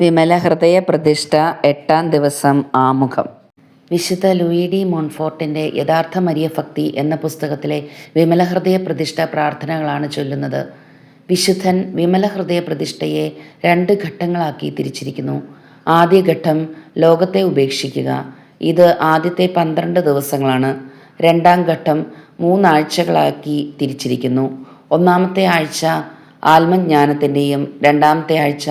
വിമല ഹൃദയ പ്രതിഷ്ഠ എട്ടാം ദിവസം ആമുഖം. വിശുദ്ധ ലൂയി ഡി മോൺഫോർട്ടിന്റെ യഥാർത്ഥ മരിയഭക്തി എന്ന പുസ്തകത്തിലെ വിമല ഹൃദയ പ്രതിഷ്ഠ പ്രാർത്ഥനകളാണ് ചൊല്ലുന്നത്. വിശുദ്ധൻ വിമല ഹൃദയ പ്രതിഷ്ഠയെ രണ്ട് ഘട്ടങ്ങളാക്കി തിരിച്ചിരിക്കുന്നു. ആദ്യ ഘട്ടം ലോകത്തെ ഉപേക്ഷിക്കുക. ഇത് ആദ്യത്തെ പന്ത്രണ്ട് ദിവസങ്ങളാണ്. രണ്ടാം ഘട്ടം മൂന്നാഴ്ചകളാക്കി തിരിച്ചിരിക്കുന്നു. ഒന്നാമത്തെ ആഴ്ച ആത്മജ്ഞാനത്തിന്റെയും രണ്ടാമത്തെ ആഴ്ച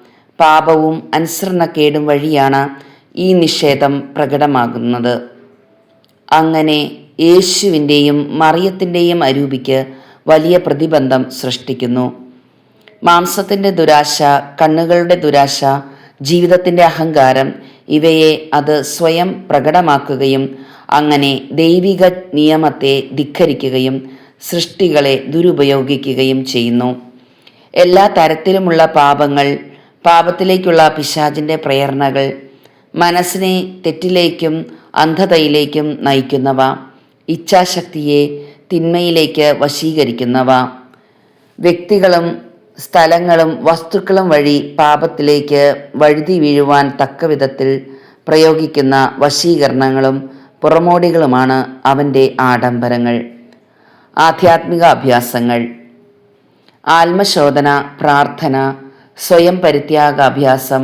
പാപവും അനുസരണക്കേടും വഴിയാണ് ഈ നിഷേധം പ്രകടമാകുന്നത്. അങ്ങനെ യേശുവിന്റെയും മറിയത്തിന്റെയും അരൂപിക്ക് വലിയ പ്രതിബന്ധം സൃഷ്ടിക്കുന്നു. മാംസത്തിന്റെ ദുരാശ കണ്ണുകളുടെ ദുരാശ ജീവിതത്തിന്റെ അഹങ്കാരം ഇവയെ അത് സ്വയം പ്രകടമാക്കുകയും അങ്ങനെ ദൈവിക നിയമത്തെ ധിക്കരിക്കുകയും സൃഷ്ടികളെ ദുരുപയോഗിക്കുകയും ചെയ്യുന്നു. എല്ലാ തരത്തിലുമുള്ള പാപങ്ങൾ പാപത്തിലേക്കുള്ള പിശാചിന്റെ പ്രേരണകൾ മനസ്സിനെ തെറ്റിലേക്കും അന്ധതയിലേക്കും നയിക്കുന്നവ ഇച്ഛാശക്തിയെ തിന്മയിലേക്ക് വശീകരിക്കുന്നവ. വ്യക്തികളും സ്ഥലങ്ങളും വസ്തുക്കളും വഴി പാപത്തിലേക്ക് വഴുതി വീഴുവാൻ തക്ക വിധത്തിൽ പ്രയോഗിക്കുന്ന വശീകരണങ്ങളും പുറമോടികളുമാണ് അവന്റെ ആഡംബരങ്ങൾ. ആധ്യാത്മിക അഭ്യാസങ്ങൾ ആത്മശോധന പ്രാർത്ഥന സ്വയം പരിത്യാഗാഭ്യാസം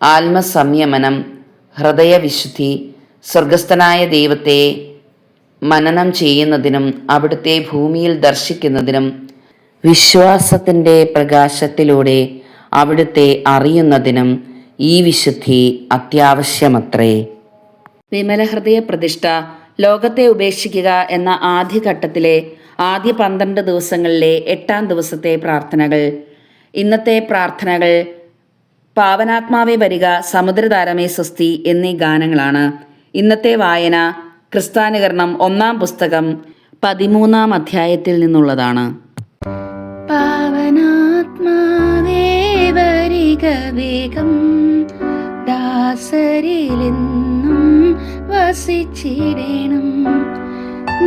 ആത്മസംയമനം ഹൃദയവിശുദ്ധി സ്വർഗസ്ഥനായ ദൈവത്തെ മനനം ചെയ്യുന്നതിനും അവിടുത്തെ ഭൂമിയിൽ ദർശിക്കുന്നതിനും വിശ്വാസത്തിന്റെ പ്രകാശത്തിലൂടെ അവിടുത്തെ അറിയുന്നതിനും ഈ വിശുദ്ധി അത്യാവശ്യമത്രേ. വിമല ഹൃദയ പ്രതിഷ്ഠ ലോകത്തെ ഉപേക്ഷിക്കുക എന്ന ആദ്യഘട്ടത്തിലെ ആദ്യ പന്ത്രണ്ട് ദിവസങ്ങളിലെ എട്ടാം ദിവസത്തെ പ്രാർത്ഥനകൾ. ഇന്നത്തെ പ്രാർത്ഥനകൾ പാവനാത്മാവെ വരിക സമുദ്രതാരമേ സ്വസ്തി എന്നീ ഗാനങ്ങളാണ്. ഇന്നത്തെ വായന ക്രിസ്താനുകരണം ഒന്നാം പുസ്തകം പതിമൂന്നാം അധ്യായത്തിൽ നിന്നുള്ളതാണ്. വസിച്ചിടേണം.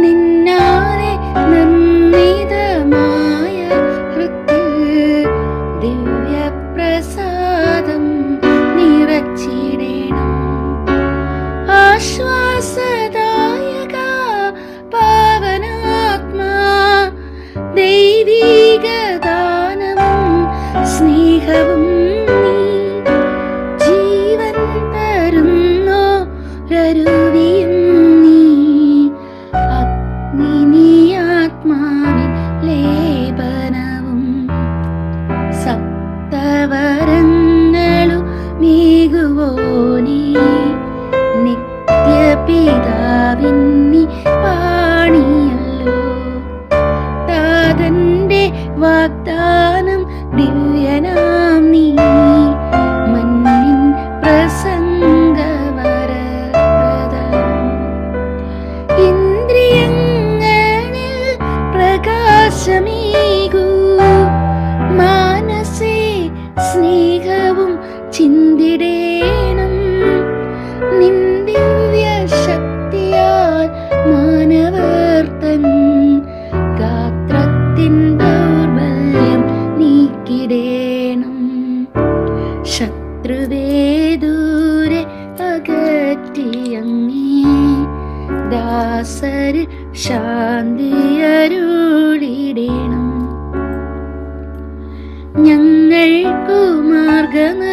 നിന്നാലെ നിർണിതമായ খাবো ദാസര് ശാന്തിയരുളിടണം. ഞങ്ങൾക്കു മാർഗനിർദ്ദേശം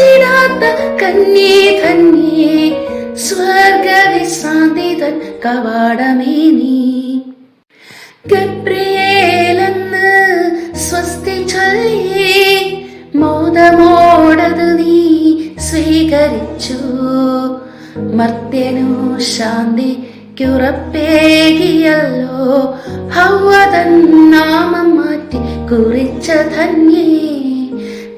പാപലേശമീശിടാത്ത കന്യേ ധന്യേ സ്വർഗവിശ്രാന്തിതൻ കവാടമേ നീ. ഗബ്രിയേലെന്ന് സ്വസ്തി ചൊല്ലേ മോദമോടത് നീ സ്വീകരിച്ചു. മർത്യനു ശാന്തിക്കുറപ്പേകിയല്ലോ ഹൗവതൻ നാമം മാറ്റി കുറിച്ച ധന്യേ.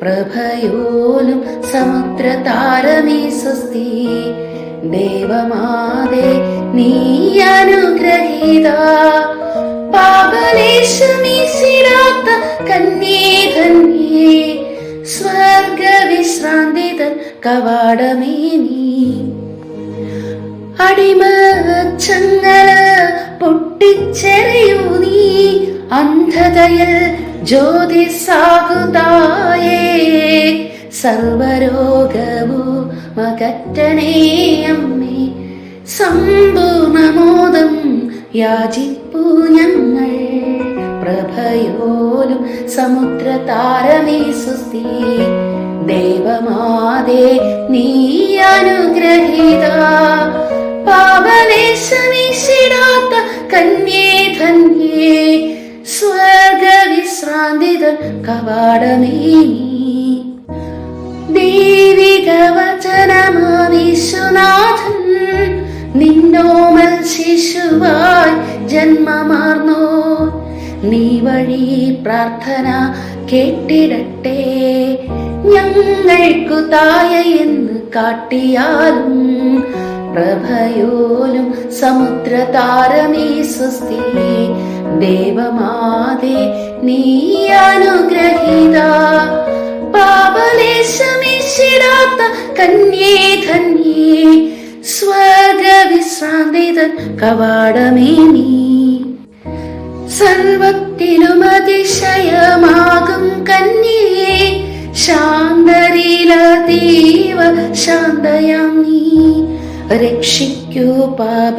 പ്രഭയോലും സമുദ്രതാരമേ സ്വസ്തി. ദേവമാതേ നീ അനുഗ്രഹീത. പാപലേശമീശിടാത്ത കന്യേ ധന്യേ സ്വർഗവിശ്രാന്തിതൻ കവാടമേ നീ. അടിമച്ചങ്ങല പൊട്ടിച്ചെറിയൂ നീ. അന്ധതയിൽ ജ്യോതിസാകുതായേ. സർവരോഗവോ മകറ്റണേ സമ്പൂർണമോദം യാചിപ്പൂ ഞങ്ങൾ. പ്രഭയോലും സമുദ്ര താരമേ സുസ്തി ദേവമാതേ നീ അനുഗ്രഹീത. പാപലേശമീശിടാത്ത കന്യേ ധന്യേ. സ്വർഗ വിശ്രാന്തിത കവാടമേ. ദൈവിക വചനമാവിശ്വനാഥൻ നിന്നോമൽ ശിശുവായി ജന്മമാർന്നോ. നീ വഴി പ്രാർത്ഥന കേട്ടിടട്ടെ ഞങ്ങൾക്കു തായ എന്ന് കാട്ടിയാലും പ്രഭയോലും സമുദ്ര താരമേ സ്വസ്തി ദേവമാതേ നീ അനുഗ്രഹീത. പാപലേശമീശിടാത്ത കന്യേ ധന്യേ സ്വർഗവിശ്രാന്തിതൻ കവാടമേ നീ. സർവത്തിലും അതിശയമാകും കന്യേ ശാന്തരീലതീവ ശാന്തയാം നീ. രക്ഷിക്കൂ പാപ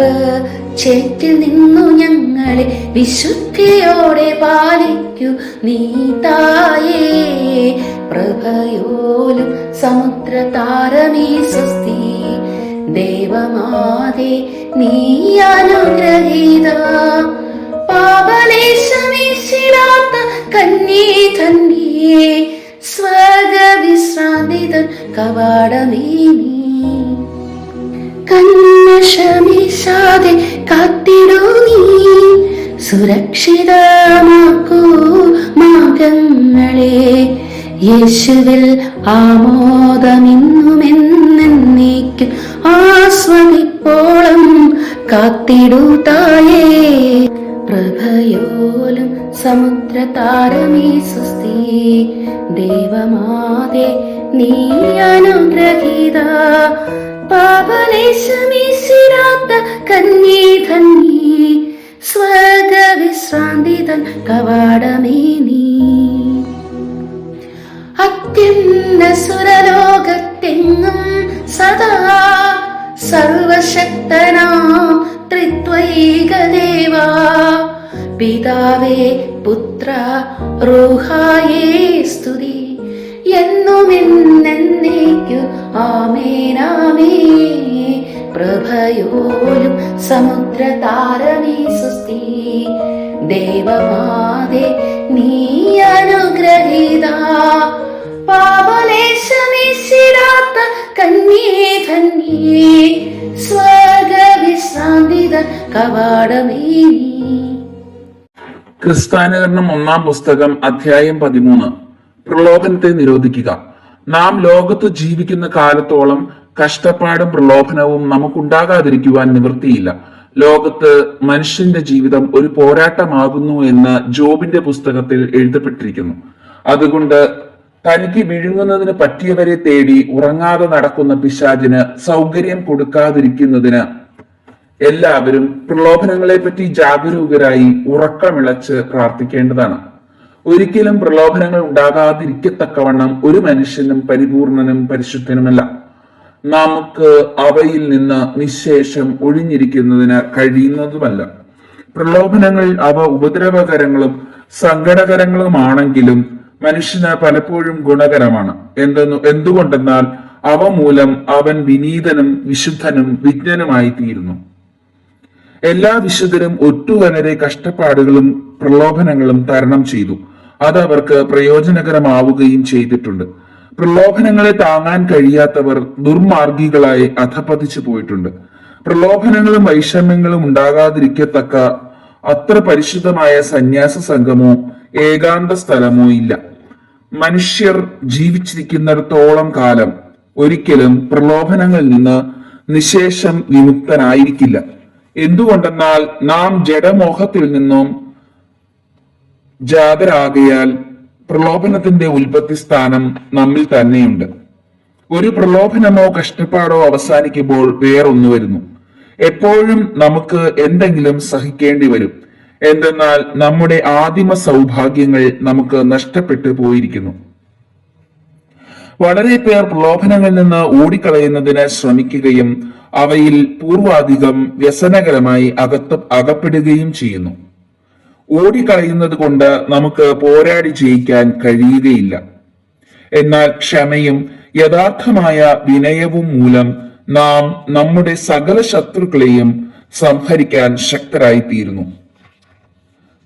ചേറ്റിൽ നിന്നു ഞങ്ങളെ വിശുദ്ധിയോടെ പാലിക്കൂ നീ തായേ. പ്രഭയോലും സമുദ്ര താരമേ സ്വസ്തി ദേവമാതേ നീ അനുഗ്രഹീത. പാപലേശമീശിടാത്ത കന്യേ ധന്യേ സ്വർഗവിശ്രാന്തിതൻ കവാടമേ നീ. കന്മഷമീശാതെ കാത്തിടൂ നീ. സുരക്ഷിതമാക്കൂ മാർഗങ്ങളെ. യേശുവിൽ ആമോദമിന്നുമെന്നേക്കും ആസ്വദിപ്പോളം കാത്തിടൂ തായേ. പ്രഭയോലും സമുദ്ര താരമേ സുസ്തി ദേവമാതേ നീ അനുഗ്രഹീത. പാപലേശമീശിരാത്ത കന്യേ ധന്യേ സ്വർഗവിശ്രാന്തിതൻ കവാടമേ നീ. അത്യുന്ന സുരലോകത്തെങ്ങും സദാ സർവശക്തനാം ത്രിത്വൈകദേവ പിതാവേ പുത്ര റൂഹായേ സ്തുതി. എന്നുമെന്നേക്കു ആമേനാമേ പ്രഭയോലും സമുദ്ര താരമേ സുസ്തി ദേവമാതേ നീ അനുഗ്രഹീത. പാപലേശമീശിടാത്ത കന്യേ ധന്യേ സ്വർഗവിശ്രാന്തിത കവാടമേ. നീ ക്രിസ്ത്യാനികരണം ഒന്നാം പുസ്തകം അധ്യായം പതിമൂന്ന്. പ്രലോഭനത്തെ നിരോധിക്കുക. നാം ലോകത്ത് ജീവിക്കുന്ന കാലത്തോളം കഷ്ടപ്പാടും പ്രലോഭനവും നമുക്കുണ്ടാകാതിരിക്കുവാൻ നിവൃത്തിയില്ല. ലോകത്ത് മനുഷ്യന്റെ ജീവിതം ഒരു പോരാട്ടമാകുന്നു എന്ന് ജോബിന്റെ പുസ്തകത്തിൽ എഴുതപ്പെട്ടിരിക്കുന്നു. അതുകൊണ്ട് തനിക്ക് വിഴുങ്ങുന്നതിന് പറ്റിയവരെ തേടി ഉറങ്ങാതെ നടക്കുന്ന പിശാചിന് സൗകര്യം കൊടുക്കാതിരിക്കുന്നതിന് എല്ലാവരും പ്രലോഭനങ്ങളെ പറ്റി ജാഗരൂകരായി ഉറക്കമിളച്ച് പ്രാർത്ഥിക്കേണ്ടതാണ്. ഒരിക്കലും പ്രലോഭനങ്ങൾ ഉണ്ടാകാതിരിക്കത്തക്കവണ്ണം ഒരു മനുഷ്യനും പരിപൂർണനും പരിശുദ്ധനുമല്ല. നമുക്ക് അവയിൽ നിന്ന് നിശേഷം ഒഴിഞ്ഞിരിക്കുന്നതിന് കഴിയുന്നതുമല്ല. പ്രലോഭനങ്ങൾ അവ ഉപദ്രവകരങ്ങളും സങ്കടകരങ്ങളുമാണെങ്കിലും മനുഷ്യന് പലപ്പോഴും ഗുണകരമാണ്. എന്തെന്നു എന്തുകൊണ്ടെന്നാൽ അവ മൂലം അവൻ വിനീതനും വിശുദ്ധനും വിജ്ഞനുമായി തീരുന്നു എല്ലാ വിശുദ്ധരും ഒറ്റുവനരെ കഷ്ടപ്പാടുകളും പ്രലോഭനങ്ങളും തരണം ചെയ്തു. അത് അവർക്ക് പ്രയോജനകരമാവുകയും ചെയ്തിട്ടുണ്ട്. പ്രലോഭനങ്ങളെ താങ്ങാൻ കഴിയാത്തവർ ദുർമാർഗികളായി അധപതിച്ചു പോയിട്ടുണ്ട്. പ്രലോഭനങ്ങളും വൈഷമ്യങ്ങളും ഉണ്ടാകാതിരിക്കത്തക്ക അത്ര പരിശുദ്ധമായ സന്യാസ സംഘമോ ഏകാന്ത സ്ഥലമോ ഇല്ല. മനുഷ്യർ ജീവിച്ചിരിക്കുന്നിടത്തോളം കാലം ഒരിക്കലും പ്രലോഭനങ്ങളിൽ നിന്ന് നിശേഷം വിമുക്തനായിരിക്കില്ല. എന്തുകൊണ്ടെന്നാൽ നാം ജഡമോഹത്തിൽ നിന്നും ജാതരാകയാൽ പ്രലോഭനത്തിന്റെ ഉൽപ്പത്തി സ്ഥാനം നമ്മിൽ തന്നെയുണ്ട്. ഒരു പ്രലോഭനമോ കഷ്ടപ്പാടോ അവസാനിക്കുമ്പോൾ വേറൊന്നു വരുന്നു എപ്പോഴും നമുക്ക് എന്തെങ്കിലും സഹിക്കേണ്ടി വരും. എന്തെന്നാൽ നമ്മുടെ ആദിമ സൗഭാഗ്യങ്ങൾ നമുക്ക് നഷ്ടപ്പെട്ടു പോയിരിക്കുന്നു. വളരെ പേർ പ്രലോഭനങ്ങളിൽ നിന്ന് ഓടിക്കളയുന്നതിന് ശ്രമിക്കുകയും അവയിൽ പൂർവാധികം വ്യസനകരമായി അകത്ത് അകപ്പെടുകയും ചെയ്യുന്നു. ഓടിക്കളയുന്നത് കൊണ്ട് നമുക്ക് പോരാടി ജയിക്കാൻ കഴിയുകയില്ല. എന്നാൽ ക്ഷമയും യഥാർത്ഥമായ വിനയവും മൂലം നാം നമ്മുടെ സകല ശത്രുക്കളെയും സംഹരിക്കാൻ ശക്തരായിത്തീരുന്നു.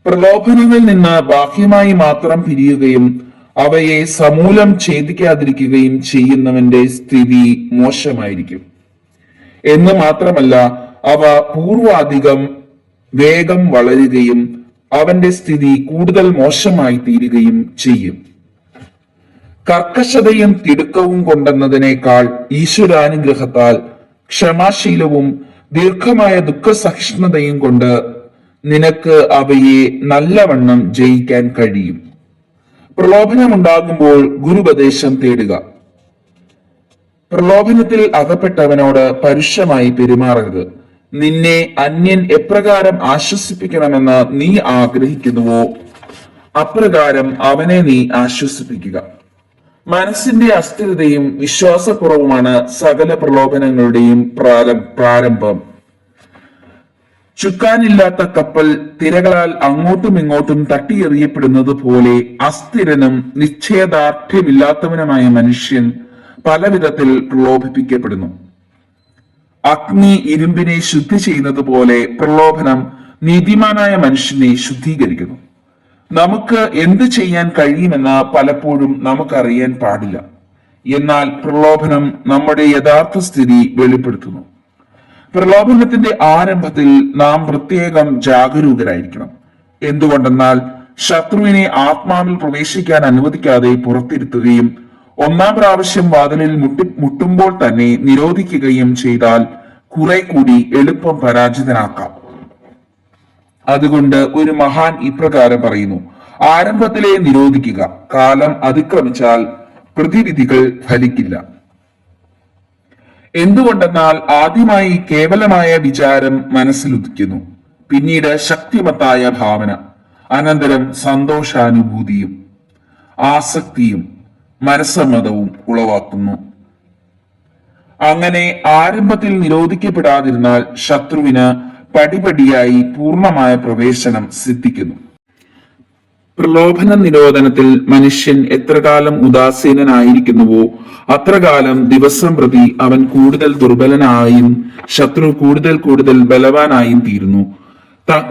പ്രലോഭനങ്ങളിൽ നിന്ന് ബാഹ്യമായി മാത്രം പിരിയുകയും അവയെ സമൂലം ഛേദിക്കാതിരിക്കുകയും ചെയ്യുന്നവന്റെ സ്ഥിതി മോശമായിരിക്കും. എന്ന് മാത്രമല്ല അവ പൂർവാധികം വേഗം വളരുകയും അവന്റെ സ്ഥിതി കൂടുതൽ മോശമായി തീരുകയും ചെയ്യും. കർക്കശതയും തിടുക്കവും കൊണ്ടെന്നതിനേക്കാൾ ഈശ്വരാനുഗ്രഹത്താൽ ക്ഷമാശീലവും ദീർഘമായ ദുഃഖസഹിഷ്ണുതയും കൊണ്ട് നിനക്ക് അവയെ നല്ലവണ്ണം ജയിക്കാൻ കഴിയും. പ്രലോഭനമുണ്ടാകുമ്പോൾ ഗുരുപദേശം തേടുക. പ്രലോഭനത്തിൽ അകപ്പെട്ടവനോട് പരുഷമായി പെരുമാറരുത്. നിന്നെ അന്യൻ എപ്രകാരം ആശ്വസിപ്പിക്കണമെന്ന് നീ ആഗ്രഹിക്കുന്നുവോ അപ്രകാരം അവനെ നീ ആശ്വസിപ്പിക്കുക. മനസ്സിന്റെ അസ്ഥിരതയും വിശ്വാസക്കുറവുമാണ് സകല പ്രലോഭനങ്ങളുടെയും പ്രാരം- പ്രാരംഭം. ചുക്കാനില്ലാത്ത കപ്പൽ തിരകളാൽ അങ്ങോട്ടും ഇങ്ങോട്ടും തട്ടിയെറിയപ്പെടുന്നത് പോലെ അസ്ഥിരനും നിശ്ചയദാർഢ്യമില്ലാത്തവനുമായ മനുഷ്യൻ പലവിധത്തിൽ പ്രലോഭിപ്പിക്കപ്പെടുന്നു. അഗ്നി ഇരുമ്പിനെ ശുദ്ധി ചെയ്യുന്നത് പോലെ പ്രലോഭനം നീതിമാനായ മനുഷ്യനെ ശുദ്ധീകരിക്കുന്നു. നമുക്ക് എന്ത് ചെയ്യാൻ കഴിയുമെന്ന് പലപ്പോഴും നമുക്കറിയാൻ പാടില്ല. എന്നാൽ പ്രലോഭനം നമ്മുടെ യഥാർത്ഥ സ്ഥിതി വെളിപ്പെടുത്തുന്നു. പ്രലോഭനത്തിന്റെ ആരംഭത്തിൽ നാം പ്രത്യേകം ജാഗരൂകരായിരിക്കണം. എന്തുകൊണ്ടെന്നാൽ ശത്രുവിനെ ആത്മാവിൽ പ്രവേശിക്കാൻ അനുവദിക്കാതെ പുറത്തിരുത്തുകയും ഒന്നാം പ്രാവശ്യം വാതിലിൽ മുട്ടി മുട്ടുമ്പോൾ തന്നെ നിരോധിക്കുകയും ചെയ്താൽ കുറെ കൂടി എളുപ്പം പരാജിതനാക്കാം. അതുകൊണ്ട് ഒരു മഹാൻ ഇപ്രകാരം പറയുന്നു ആരംഭത്തിലെ നിരോധിക്കുക കാലം അതിക്രമിച്ചാൽ പ്രതിവിധികൾ ഫലിക്കില്ല. എന്തുകൊണ്ടെന്നാൽ ആദ്യമായി കേവലമായ വിചാരം മനസ്സിലുദിക്കുന്നു. പിന്നീട് ശക്തിമത്തായ ഭാവന അനന്തരം സന്തോഷാനുഭൂതിയും ആസക്തിയും മനസ്സമ്മതവും ഉളവാക്കുന്നു. അങ്ങനെ ആരംഭത്തിൽ നിരോധിക്കപ്പെടാതിരുന്നാൽ ശത്രുവിന് പടിപടിയായി പൂർണമായ പ്രവേശനം സിദ്ധിക്കുന്നു. പ്രലോഭന നിരോധനത്തിൽ മനുഷ്യൻ എത്രകാലം ഉദാസീനനായിരിക്കുന്നുവോ അത്രകാലം ദിവസം പ്രതി അവൻ കൂടുതൽ ദുർബലനായും ശത്രു കൂടുതൽ കൂടുതൽ ബലവാനായും തീരുന്നു.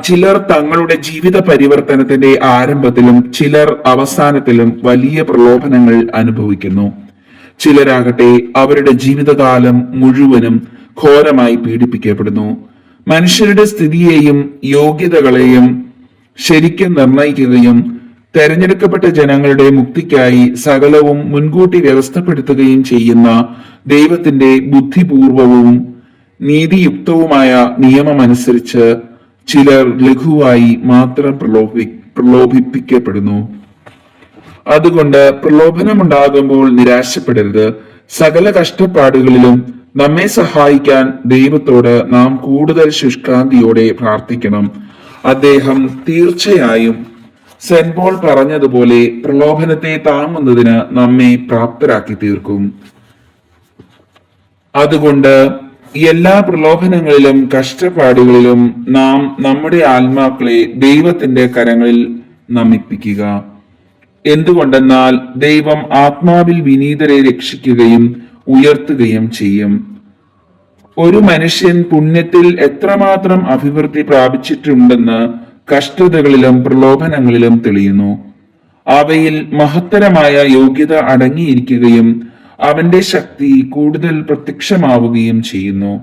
ചിലർ തങ്ങളുടെ ജീവിത പരിവർത്തനത്തിന്റെ ആരംഭത്തിലും ചിലർ അവസാനത്തിലും വലിയ പ്രലോഭനങ്ങൾ അനുഭവിക്കുന്നു. ചിലരാകട്ടെ അവരുടെ ജീവിതകാലം മുഴുവനും ഘോരമായി പീഡിപ്പിക്കപ്പെടുന്നു. മനുഷ്യരുടെ സ്ഥിതിയെയും യോഗ്യതകളെയും ശരിക്കും നിർണയിക്കുകയും തെരഞ്ഞെടുക്കപ്പെട്ട ജനങ്ങളുടെ മുക്തിക്കായി സകലവും മുൻകൂട്ടി വ്യവസ്ഥപ്പെടുത്തുകയും ചെയ്യുന്ന ദൈവത്തിന്റെ ബുദ്ധിപൂർവവും നീതിയുക്തവുമായ നിയമമനുസരിച്ച് ചിലർ ലഘുവായി മാത്രം പ്രലോഭി പ്രലോഭിപ്പിക്കപ്പെടുന്നു. അതുകൊണ്ട് പ്രലോഭനമുണ്ടാകുമ്പോൾ നിരാശപ്പെടരുത്. സകല കഷ്ടപ്പാടുകളിലും നമ്മെ സഹായിക്കാൻ ദൈവത്തോട് നാം കൂടുതൽ ശുഷ്കാന്തിയോടെ പ്രാർത്ഥിക്കണം. അദ്ദേഹം തീർച്ചയായും സെന്റ് പോൾ പറഞ്ഞതുപോലെ പ്രലോഭനത്തെ താങ്ങുന്നതിന് നമ്മെ പ്രാപ്തരാക്കി തീർക്കും. അതുകൊണ്ട് എല്ലാ പ്രലോഭനങ്ങളിലും കഷ്ടപ്പാടുകളിലും നാം നമ്മുടെ ആത്മാക്കളെ ദൈവത്തിന്റെ കരങ്ങളിൽ നമിപ്പിക്കുക. എന്തുകൊണ്ടെന്നാൽ ദൈവം ആത്മാവിൽ വിനീതരെ രക്ഷിക്കുകയും ഉയർത്തുകയും ചെയ്യും. ഒരു മനുഷ്യൻ പുണ്യത്തിൽ എത്രമാത്രം അഭിവൃദ്ധി പ്രാപിച്ചിട്ടുണ്ടെന്ന് കഷ്ടതകളിലും പ്രലോഭനങ്ങളിലും തെളിയുന്നു. അവയിൽ മഹത്തരമായ യോഗ്യത അടങ്ങിയിരിക്കുകയും അവന്റെ ശക്തി കൂടുതൽ പ്രത്യക്ഷമാവുകയും ചെയ്യുന്നു.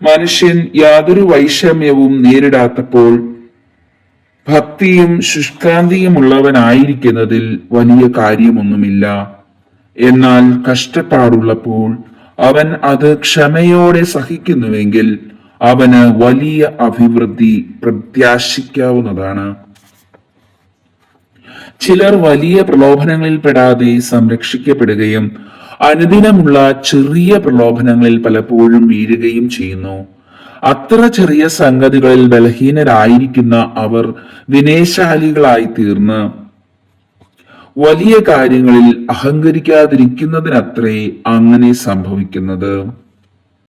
മനുഷ്യൻ യാതൊരു വൈഷമ്യവും നേരിടാത്തപ്പോൾ ഭക്തിയും ശുഷ്കാന്തിയും ഉള്ളവനായിരിക്കുന്നതിൽ വലിയ കാര്യമൊന്നുമില്ല. എന്നാൽ കഷ്ടപ്പാടുള്ളപ്പോൾ അവൻ അത് ക്ഷമയോടെ സഹിക്കുന്നുവെങ്കിൽ അവന് വലിയ അഭിവൃദ്ധി പ്രത്യാശിക്കാവുന്നതാണ്. ചിലർ വലിയ പ്രലോഭനങ്ങളിൽ പെടാതെ സംരക്ഷിക്കപ്പെടുകയും അനുദിനമുള്ള ചെറിയ പ്രലോഭനങ്ങളിൽ പലപ്പോഴും വീഴുകയും ചെയ്യുന്നു. അത്ര ചെറിയ സംഗതികളിൽ ബലഹീനരായിരിക്കുന്ന അവർ വിനയശാലികളായി തീർന്ന് വലിയ കാര്യങ്ങളിൽ അഹങ്കരിക്കാതിരിക്കുന്നതിനത്രേ അങ്ങനെ സംഭവിക്കുന്നത്.